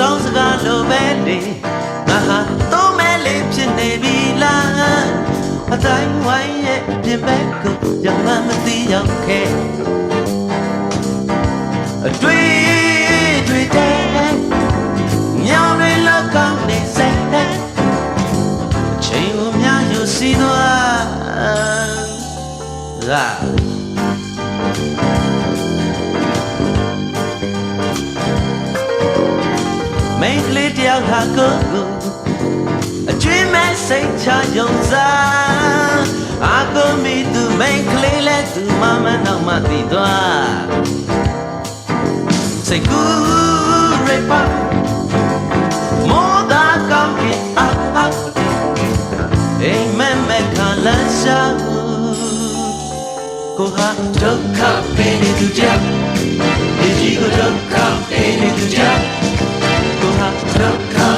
ဆောင်စကားလိုပဲလေငါဟာသုံးမဲ့လေးဖြစ်နေပြီလားအတိုင်းဝိုင်းရဲ့ပြင်ပကိုရမမသိရောက်ခဲ့အတွေ့တွေ့တဲ့ညောင်တွေလောက်ကောင်းနေစိတ်နဲ့ချိန်ကိုများယူစီသွား Yeah. က်ဟာကိုယ်ကိုအကျွေးမဲ့စိတ်ချယုံစားအာကိုမီသူမိန်းကလေးလဲသူမမနောက်မှတည်သွားစိတ်ကူးရိပ်ပါမောဒါကောင်းကင်အပ်အိမ်မက်မက်ခါလန်းရှာကိုဟာဒုက္ခပေးနေသူကြောင့်ဒီကြီးကိုဒုက္ခပေးနေသူကြောင့် Took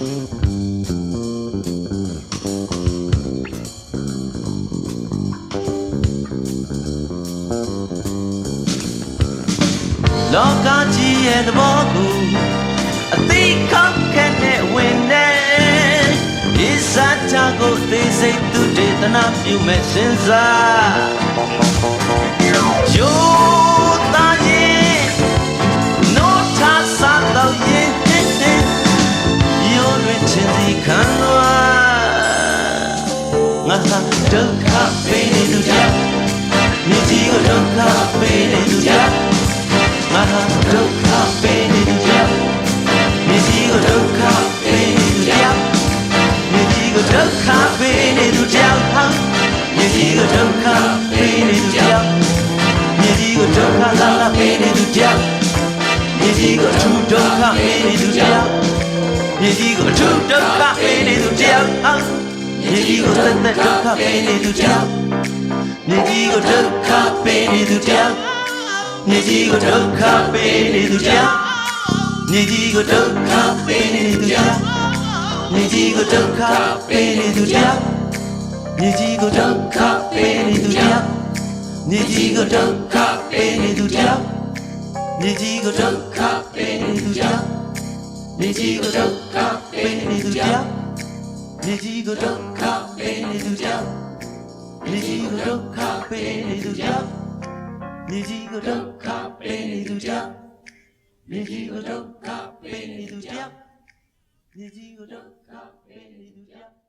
လောကကြီးရဲ့သဘောကိုအသိခောက်ခဲ့တဲ့ဝင်နေဒီစားချကိုသိစိတ်သူတေသနာပြုမဲ့စဉ်းစား ငါဟာဒုက္ခပေးနေသူကြောင့်မြေကြီးကိုဒုက္ခပေးနေသူကြောင့်ငါဟာဒုက္ခပေးနေသူကြောင့်မြေကြီးကိုဒုက္ခပေးနေသူကြောင့်မြေကြီးကိုဒုက္ခပေးနေသူကြောင့်ဟာမြေကြီးကိုဒုက္ခပေးနေသူကြောင့်မြေကြီးကိုဒုက္ခလာလာပေးနေသူကြောင့်မြေကြီးကိုထူဒုက္ခပေးနေသူကြောင့်မြေကြီးကိုထူဒုက္ခပေးနေသူကြောင့်ဟာ မြေကြီးကိုသက်သက်ဒုက္ခပေးနေသူကြောင့်မြေကြီးကိုဒုက္ခပေးနေသူကြောင့်မြေကြီးကိုဒုက္ခပေးနေသူကြောင့်မြေကြီးကိုဒုက္ခပေးနေသူကြောင့်မြေကြီးကိုဒုက္ခပေးနေသူကြောင့်မြေကြီးကိုဒုက္ခပေးနေသူကြောင့်မြေကြီးကိုဒုက္ခပေးနေသူကြောင့်မြေကြီးကိုဒုက္ခပေးနေသူကြောင့်မြေကြီးကိုဒုက္ခပေးနေသူကြောင့် မြေကြီးကိုဒုက္ခပေးနေသူကြောင့်မြေကြီးကိုဒုက္ခပေးနေသူကြောင့်မြေကြီးကိုဒုက္ခပေးနေသူကြောင့်မြေကြီးကိုဒုက္ခပေးနေသူကြောင့်မြေကြီးကိုဒုက္ခပေးနေသူကြောင့်